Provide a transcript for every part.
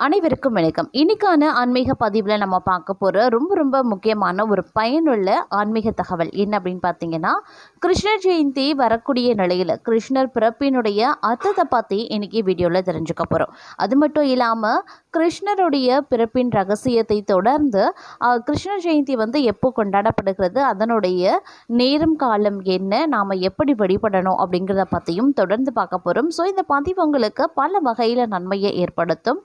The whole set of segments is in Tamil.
அனைவருக்கும் வணக்கம். இன்னைக்கான ஆன்மீக பதிவில் நம்ம பார்க்க போகிற ரொம்ப ரொம்ப முக்கியமான ஒரு பயனுள்ள ஆன்மீக தகவல் என்ன அப்படின்னு பார்த்தீங்கன்னா கிருஷ்ணர் ஜெயந்தி வரக்கூடிய நிலையில் கிருஷ்ணர் பிறப்பினுடைய அர்த்தத்தை பற்றி இன்னைக்கு வீடியோவில் தெரிஞ்சுக்க போகிறோம் அது மட்டும் இல்லாமல் கிருஷ்ணருடைய பிறப்பின் ரகசியத்தை தொடர்ந்து கிருஷ்ணர் ஜெயந்தி வந்து எப்போ கொண்டாடப்படுகிறது அதனுடைய நேரம் காலம் என்ன நாம் எப்படி வழிபடணும் அப்படிங்கிறத பற்றியும் தொடர்ந்து பார்க்க போகிறோம் ஸோ இந்த பதிவு உங்களுக்கு பல வகையில் நன்மையை ஏற்படுத்தும்.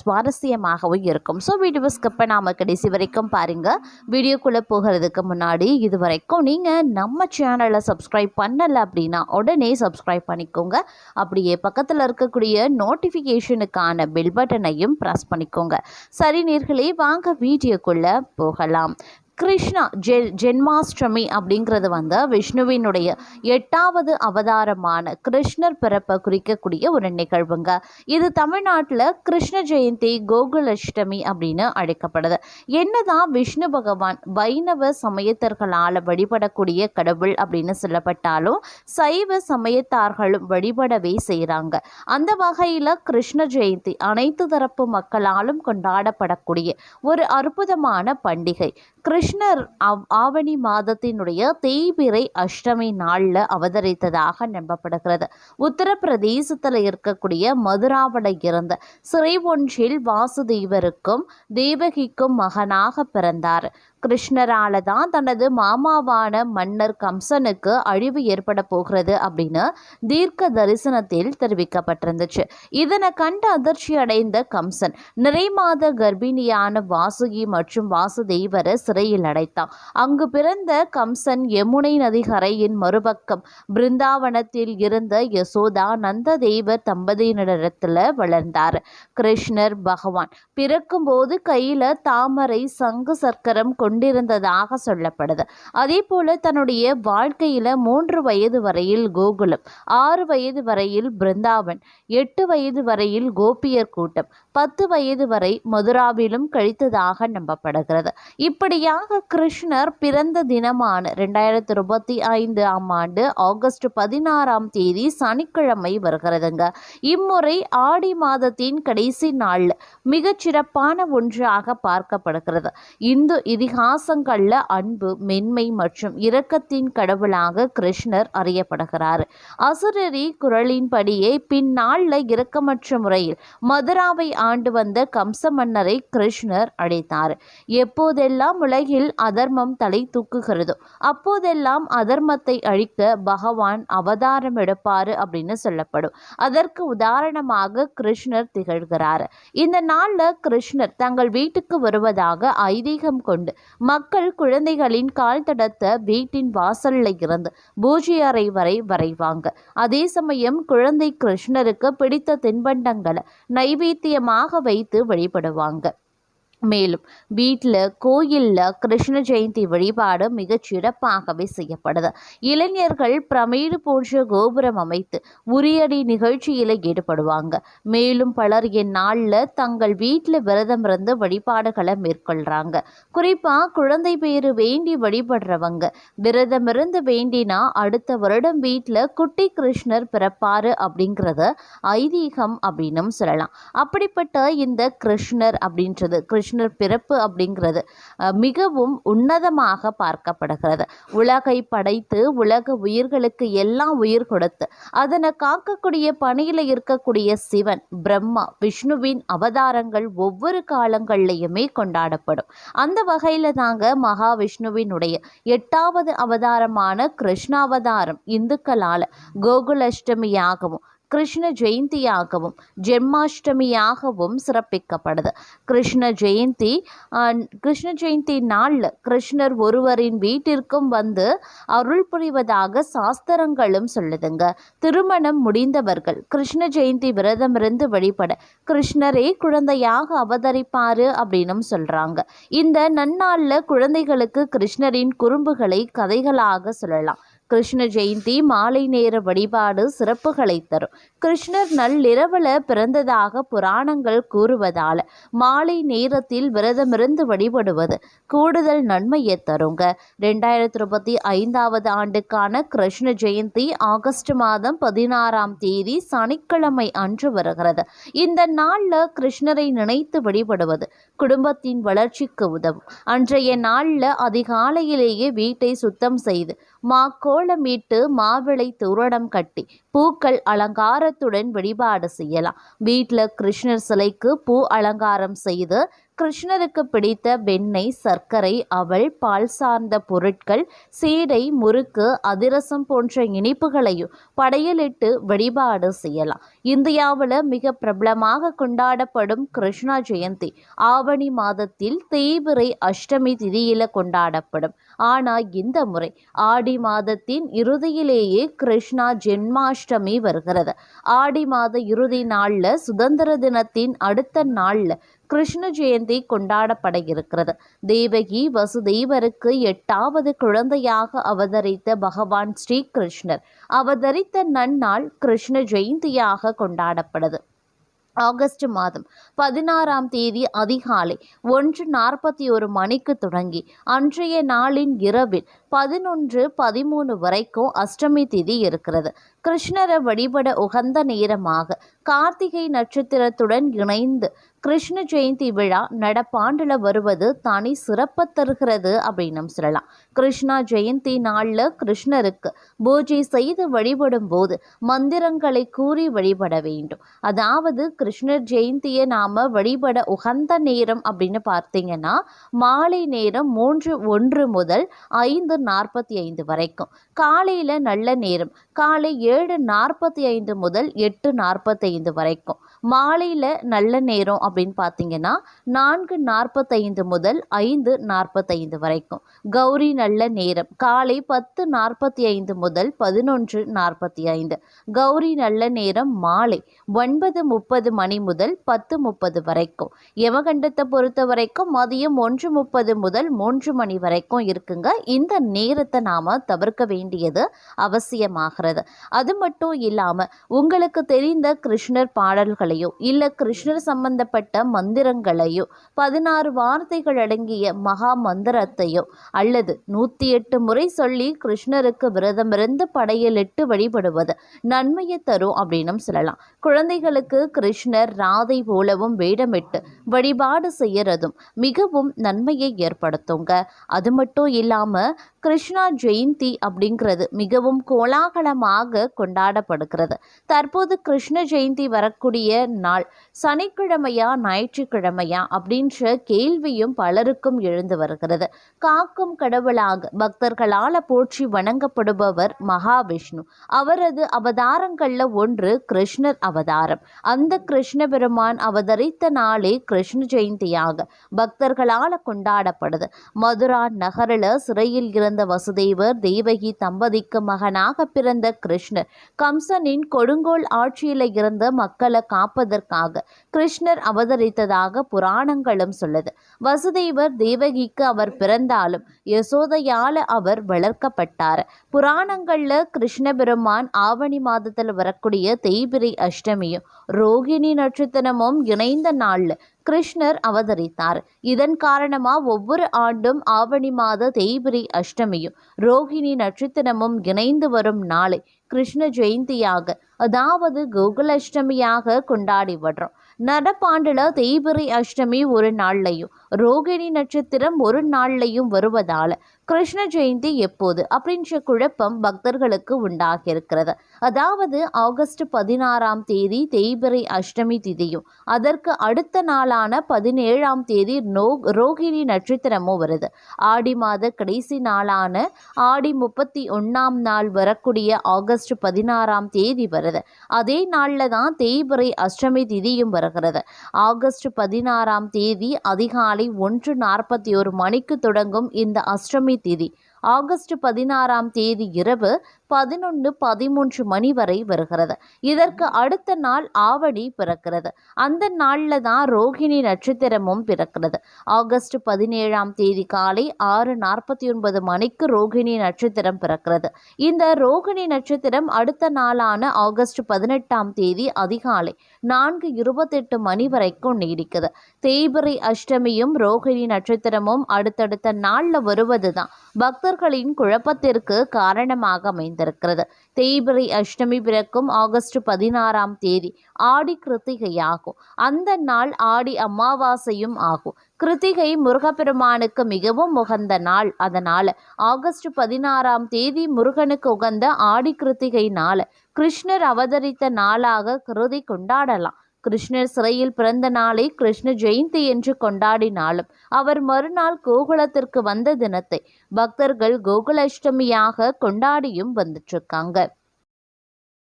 சுவாரஸ்யமாகவும் இருக்கும். ஸோ வீடியோ ஸ்கிப்பை நாம் கடைசி வரைக்கும் பாருங்கள் வீடியோக்குள்ளே போகிறதுக்கு முன்னாடி இது வரைக்கும் நீங்கள் நம்ம சேனலை சப்ஸ்கிரைப் பண்ணலை அப்படின்னா உடனே சப்ஸ்கிரைப் பண்ணிக்கோங்க. அப்படியே பக்கத்தில் இருக்கக்கூடிய நோட்டிஃபிகேஷனுக்கான பெல் பட்டனையும் ப்ரெஸ் பண்ணிக்கோங்க. சரி நேர்களே வாங்க வீடியோக்குள்ளே போகலாம். கிருஷ்ணா ஜெ ஜென்மாஷ்டமி அப்படிங்கிறது வந்து விஷ்ணுவினுடைய எட்டாவது அவதாரமான கிருஷ்ணர் பிறப்பை குறிக்கக்கூடிய ஒரு நிகழ்வுங்க. இது தமிழ்நாட்டில் கிருஷ்ண ஜெயந்தி கோகுலஷ்டமி அப்படின்னு அழைக்கப்படுது. என்னதான் விஷ்ணு பகவான் வைணவ சமயத்தர்களால் வழிபடக்கூடிய கடவுள் அப்படின்னு சொல்லப்பட்டாலும் சைவ சமயத்தார்களும் வழிபடவே செய்கிறாங்க அந்த வகையில் கிருஷ்ண ஜெயந்தி அனைத்து தரப்பு மக்களாலும் கொண்டாடப்படக்கூடிய ஒரு அற்புதமான பண்டிகை. கிருஷ்ணர் அவ் ஆவணி மாதத்தினுடைய தேய்பிரை அஷ்டமி நாளில் அவதரித்ததாக நம்பப்படுகிறது. உத்தரப்பிரதேசத்தில் இருக்கக்கூடிய மதுராவில் இருந்த சிறை ஒன்றில் வாசுதேவருக்கும் தேவகிக்கும் மகனாக பிறந்தார். கிருஷ்ணரால தான் தனது மாமாவான மன்னர் கம்சனுக்கு அழிவு ஏற்பட போகிறது அப்படின்னு தீர்க்க தரிசனத்தில் தெரிவிக்கப்பட்டிருந்துச்சு. இதனை கண்டு அதிர்ச்சி அடைந்த கம்சன் நிறைமாத கர்ப்பிணியான வாசுகி மற்றும் வாசுதேவரை சிறையில் அடைத்தான். அங்கு பிறந்த கம்சன் யமுனை நதிகரையின் மறுபக்கம் பிருந்தாவனத்தில் இருந்த யசோதா நந்ததேவர் தம்பதியினரிடத்துல வளர்ந்தார். கிருஷ்ணர் பகவான் பிறக்கும்போது கையில தாமரை சங்கு சர்க்கரம் கொண்டிருந்ததாக சொல்லப்படுது. அதே போல தன்னுடைய வாழ்க்கையில மூன்று வயது வரையில் கோகுலம் ஆறு வயது வரையில் பிருந்தாவன் எட்டு வயது வரையில் கோபியர் கூட்டம் பத்து வயது வரை மதுராவிலும் கழித்ததாக நம்பப்படுகிறது. இப்படியாக கிருஷ்ணர் பிறந்த தினமான ரெண்டாயிரத்தி இருபத்தி ஐந்து ஆம் ஆண்டு ஆகஸ்ட் பதினாறாம் தேதி சனிக்கிழமை வருகிறதுங்க. இம்முறை ஆடி மாதத்தின் கடைசி நாள் மிகச்சிறப்பான ஒன்றாக பார்க்கப்படுகிறது. இந்து இதிகாசங்களில் அன்பு மென்மை மற்றும் இரக்கத்தின் கடவுளாக கிருஷ்ணர் அறியப்படுகிறார். அசுரரி குரலின்படியே பின்னாளில் இரக்கமற்ற முறையில் மதுராவை ஆண்டு வந்த கம்ச மன்னரை கிருஷ்ணர் அழைத்தார். எப்போதெல்லாம் உலகில் அதர்மம் தலை தூக்குகிறதோ அப்போதெல்லாம் அதர்மத்தை அழிக்க பகவான் அவதாரம் எடுப்பார் அப்படின்னு சொல்லப்படும். அதற்கு உதாரணமாக கிருஷ்ணர் திகழ்கிறார். இந்த நாளில் கிருஷ்ணர் தங்கள் வீட்டுக்கு வருவதாக ஐதீகம் கொண்டு மக்கள் குழந்தைகளின் கால் தடத்த வீட்டின் வாசல்ல இருந்து பூஜை அறை வரை வரைவாங்க. அதே சமயம் குழந்தை கிருஷ்ணருக்கு பிடித்த தின்பண்டங்களை நைவேத்தியமாக வைத்து வழிபடுவாங்க. மேலும் வீட்டில் கோயிலில் கிருஷ்ண ஜெயந்தி வழிபாடு மிகச் சிறப்பாகவே செய்யப்படுது. இளைஞர்கள் பிரமேடு போன்ற கோபுரம் அமைத்து உரியடி நிகழ்ச்சியில் ஈடுபடுவாங்க. மேலும் பலர் இந்நாளில் தங்கள் வீட்டில் விரதம் இருந்து வழிபாடுகளை மேற்கொள்கிறாங்க குறிப்பாக குழந்தை பேர் வேண்டி வழிபடுறவங்க விரதம் இருந்து வேண்டினா அடுத்த வருடம் வீட்டில் குட்டி கிருஷ்ணர் பிறப்பாரு அப்படிங்கிறது ஐதீகம் அப்படின்னும் சொல்லலாம். அப்படிப்பட்ட இந்த கிருஷ்ணர் அப்படின்றது கிருஷ்ணர் பிறப்பு அப்படிங்கிறது மிகவும் உன்னதமாக பார்க்கப்படுகிறது. உலகை படைத்து உலக உயிர்களுக்கு எல்லாம் உயிர் கொடுத்து அதனை காக்கக்கூடிய பணியில் இருக்கக்கூடிய சிவன் பிரம்மா விஷ்ணுவின் அவதாரங்கள் ஒவ்வொரு காலங்கள்லையுமே கொண்டாடப்படும். அந்த வகையில் தாங்க மகாவிஷ்ணுவினுடைய எட்டாவது அவதாரமான கிருஷ்ணாவதாரம் இந்துக்களால் கோகுலஷ்டமியாகவும் கிருஷ்ண ஜெயந்தியாகவும் ஜென்மாஷ்டமியாகவும் சிறப்பிக்கப்படுது கிருஷ்ண ஜெயந்தி கிருஷ்ண ஜெயந்தி நாளில் கிருஷ்ணர் ஒருவரின் வீட்டிற்கும் வந்து அருள் புரிவதாக சாஸ்திரங்களும் சொல்லுதுங்க. திருமணம் முடிந்தவர்கள் கிருஷ்ண ஜெயந்தி விரதமிருந்து வழிபட கிருஷ்ணரே குழந்தையாக அவதரிப்பாரு அப்படின்னும் சொல்கிறாங்க இந்த நன்னாளில் குழந்தைகளுக்கு கிருஷ்ணரின் குறும்புகளை கதைகளாக சொல்லலாம். கிருஷ்ண ஜெயந்தி மாலை நேர வழிபாடு சிறப்புகளை தரும். கிருஷ்ணர் நள்ளிரவில் பிறந்ததாக புராணங்கள் கூறுவதால் மாலை நேரத்தில் விரதமிருந்து வழிபடுவது கூடுதல் நன்மையை தருங்க. ரெண்டாயிரத்தி இருபத்தி ஐந்தாவது ஆண்டுக்கான கிருஷ்ண ஜெயந்தி ஆகஸ்ட் மாதம் பதினாறாம் தேதி சனிக்கிழமை அன்று வருகிறது. இந்த நாளில் கிருஷ்ணரை நினைத்து வழிபடுவது குடும்பத்தின் வளர்ச்சிக்கு உதவும். அன்றைய நாளில் அதிகாலையிலேயே வீட்டை சுத்தம் செய்து மா கோலமிட்டு மாவிளை தோரணம் கட்டி பூக்கள் அலங்காரத்துடன் வழிபாடு செய்யலாம். வீட்டில் கிருஷ்ணர் சிலைக்கு பூ அலங்காரம் செய்து கிருஷ்ணருக்கு பிடித்த வெண்ணெய் சர்க்கரை அவள் பால் சார்ந்த பொருட்கள் சீடை முறுக்கு அதிரசம் போன்ற இனிப்புகளையும் படையலிட்டு வழிபாடு செய்யலாம். இந்தியாவில் மிக பிரபலமாக கொண்டாடப்படும் கிருஷ்ணா ஜெயந்தி ஆவணி மாதத்தில் தேய்பிறை அஷ்டமி திதியில கொண்டாடப்படும். ஆனால் இந்த முறை ஆடி மாதத்தின் இறுதியிலேயே கிருஷ்ணா ஜென்மாஷ்டமி வருகிறது. ஆடி மாத இறுதி நாளில் சுதந்திர தினத்தின் அடுத்த நாளில் கிருஷ்ண ஜெயந்தி கொண்டாடப்பட இருக்கிறது தேவகி வசுதேவருக்கு எட்டாவது குழந்தையாக அவதரித்த பகவான் ஸ்ரீ கிருஷ்ணர். அவதரித்த நன்னாள் கிருஷ்ண ஜெயந்தியாக கொண்டாடப்படுது. ஆகஸ்ட் மாதம் பதினாறாம் தேதி அதிகாலை ஒன்று நாற்பத்தி ஒரு மணிக்கு தொடங்கி அன்றைய நாளின் இரவில் பதினொன்று பதிமூணு வரைக்கும் அஷ்டமி திதி இருக்கிறது. கிருஷ்ணரை வழிபட உகந்த நேரமாக கார்த்திகை நட்சத்திரத்துடன் இணைந்து கிருஷ்ண ஜெயந்தி விழா நடப்பாண்டில் வருவது தனி சிறப்பை தருகிறது அப்படின்னு சொல்லலாம். கிருஷ்ணா ஜெயந்தி நாளில் கிருஷ்ணருக்கு பூஜை செய்து வழிபடும் போது மந்திரங்களை கூறி வழிபட வேண்டும். அதாவது கிருஷ்ணர் ஜெயந்தியை நாம் வழிபட உகந்த நேரம் அப்படின்னு பார்த்தீங்கன்னா மாலை நேரம் மூன்று ஒன்று முதல் ஐந்து நாற்பத்தி ஐந்து வரைக்கும். காலையில் நல்ல நேரம். காலை ஏழு நாற்பத்தி ஐந்து முதல் எட்டு நாற்பத்தைந்து வரைக்கும். மாலையில் நல்ல நேரம் அப்படின்னு பார்த்தீங்கன்னா நான்கு நாற்பத்தைந்து முதல் ஐந்து நாற்பத்தைந்து வரைக்கும். கௌரி நல்ல நேரம். காலை பத்து நாற்பத்தி ஐந்து முதல் பதினொன்று நாற்பத்தி ஐந்து கௌரி நல்ல நேரம் மாலை ஒன்பது முப்பது மணி முதல் பத்து முப்பது வரைக்கும். யமகண்டத்தை பொறுத்த வரைக்கும் மதியம் ஒன்று முப்பது முதல் மூன்று மணி வரைக்கும் இருக்குங்க. இந்த நேரத்தை நாம் தவிர்க்க வேண்டியது அவசியமாகிறது. அது மட்டும் இல்லாமல் உங்களுக்கு தெரிந்த கிருஷ்ணர் பாடல்கள் பாடல்களையோ இல்லை கிருஷ்ணர் சம்பந்தப்பட்ட மந்திரங்களையோ பதினாறு வார்த்தைகள் அடங்கிய மகா மந்திரத்தையோ அல்லது நூற்றி எட்டு முறை சொல்லி கிருஷ்ணருக்கு விரதமிருந்து படையலிட்டு வழிபடுவது நன்மையை தரும் அப்படின்னும் சொல்லலாம். குழந்தைகளுக்கு கிருஷ்ணர் ராதை போலவும் வேடமிட்டு வழிபாடு செய்யறதும் மிகவும் நன்மையை ஏற்படுத்துங்க. அது மட்டும் இல்லாமல் கிருஷ்ணா ஜெயந்தி அப்படிங்கிறது மிகவும் கோலாகலமாக கொண்டாடப்படுகிறது. தற்போது கிருஷ்ண ஜெயந்தி வரக்கூடிய நாள் சனிக்கிழமையா ஞாயிற்றுக்கிழமையா அப்படின்ற கேள்வியும் பலருக்கும் எழுந்து வருகிறது. காக்கும் கடவுளாக பக்தர்களால் போற்றி வணங்கப்படுபவர் மகாவிஷ்ணு. அவரது அவதாரங்களில் ஒன்று கிருஷ்ணர் அவதாரம். அந்த கிருஷ்ண பெருமான் அவதரித்த நாளே கிருஷ்ண ஜெயந்தியாக பக்தர்களால் கொண்டாடப்படுது. மதுரா நகரில் சிறையில் இருந்து பிறந்த வசுதேவர் தேவகி தம்பதிக்கு மகனாக பிறந்த கிருஷ்ணர். கம்சனின் கொடுங்கோல் ஆட்சியில் இருந்த மக்களை காப்பதற்காக கிருஷ்ணர் அவதரித்ததாக புராணங்களும் சொல்லுது. வசுதேவர் தேவகிக்கு அவர் பிறந்தாலும் யசோதையால் அவர் வளர்க்கப்பட்டார். புராணங்களில் கிருஷ்ண பெருமான் ஆவணி மாதத்தில் வரக்கூடிய தேய்பிரை அஷ்டமியும் ரோகிணி நட்சத்திரமும் இணைந்த நாளில் கிருஷ்ணர் அவதரித்தார். இதன் காரணமா ஒவ்வொரு ஆண்டும் ஆவணி மாத தேய்பிரி அஷ்டமியும் ரோகிணி நட்சத்திரமும் இணைந்து வரும் நாளை கிருஷ்ண ஜெயந்தியாக அதாவது கோகுல அஷ்டமியாக கொண்டாடி வர்றோம். நடப்பாண்டில் தேய்பிரி அஷ்டமி ஒரு நாள்லையும் ரோகிணி நட்சத்திரம் ஒரு நாள்லையும் வருவதால் கிருஷ்ண ஜெயந்தி எப்போது அப்படின்ற குழப்பம் பக்தர்களுக்கு உண்டாகியிருக்கிறது. அதாவது ஆகஸ்ட் பதினாறாம் தேதி தேய்பிரை அஷ்டமி திதியும் அதற்கு அடுத்த நாளான பதினேழாம் தேதி நோ ரோகிணி நட்சத்திரமும் வருது. ஆடி மாத கடைசி நாளான ஆடி முப்பத்தி ஒன்றாம் நாள் வரக்கூடிய ஆகஸ்ட் பதினாறாம் தேதி வருது. அதே நாளில் தான் தேய்பிரை அஷ்டமி திதியும் வருகிறது. ஆகஸ்ட் பதினாறாம் தேதி அதிகாலை ஒன்று நாற்பத்தி ஒரு மணிக்கு தொடங்கும் இந்த அஷ்டமி திதி. ஆகஸ்ட் பதினாறாம் தேதி இரவு பதினொன்று பதிமூன்று மணி வரை வருகிறது. இதற்கு அடுத்த நாள் ஆவணி பிறக்கிறது. அந்த நாளில் தான் ரோகிணி நட்சத்திரமும் பிறக்கிறது. ஆகஸ்ட் பதினேழாம் தேதி காலை ஆறு நாற்பத்தி ஒன்பது மணிக்கு ரோகிணி நட்சத்திரம் பிறக்கிறது. இந்த ரோகிணி நட்சத்திரம் அடுத்த நாளான ஆகஸ்ட் பதினெட்டாம் தேதி அதிகாலை நான்கு இருபத்தெட்டு மணி வரைக்கும் நீடிக்குது. தேய்பிரை அஷ்டமியும் ரோகிணி நட்சத்திரமும் அடுத்தடுத்த நாளில் வருவது தான் பக்தர்களின் குழப்பத்திற்கு காரணமாக அமைந்தது. அமைந்திருக்கிறது தேய்பிரை அஷ்டமி பிறக்கும் ஆகஸ்ட் பதினாறாம் தேதி ஆடி கிருத்திகையாகும். அந்த நாள் ஆடி அமாவாசையும் ஆகும். கிருத்திகை முருகப்பெருமானுக்கு மிகவும் உகந்த நாள். அதனால ஆகஸ்ட் பதினாறாம் தேதி முருகனுக்கு உகந்த ஆடி கிருத்திகை நாள் கிருஷ்ணர் அவதரித்த நாளாக கருதி கொண்டாடலாம். கிருஷ்ணர் சிறையில் பிறந்த நாளை கிருஷ்ண ஜெயந்தி என்று கொண்டாடினாலும் அவர் மறுநாள் கோகுலத்திற்கு வந்த தினத்தை பக்தர்கள் கோகுலாஷ்டமியாக கொண்டாடியும் வந்துட்டு இருக்காங்க